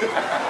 Ha ha ha.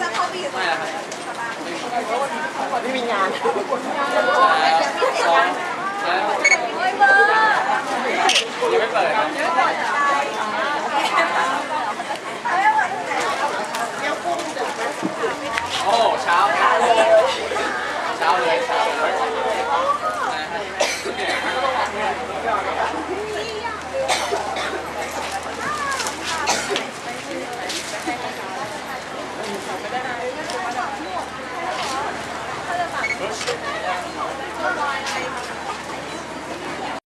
จะเข้าไปอยู่ตรงนั้นไม่มีงานยังไม่เปิดโอ้เช้าเช้าเลยเช้า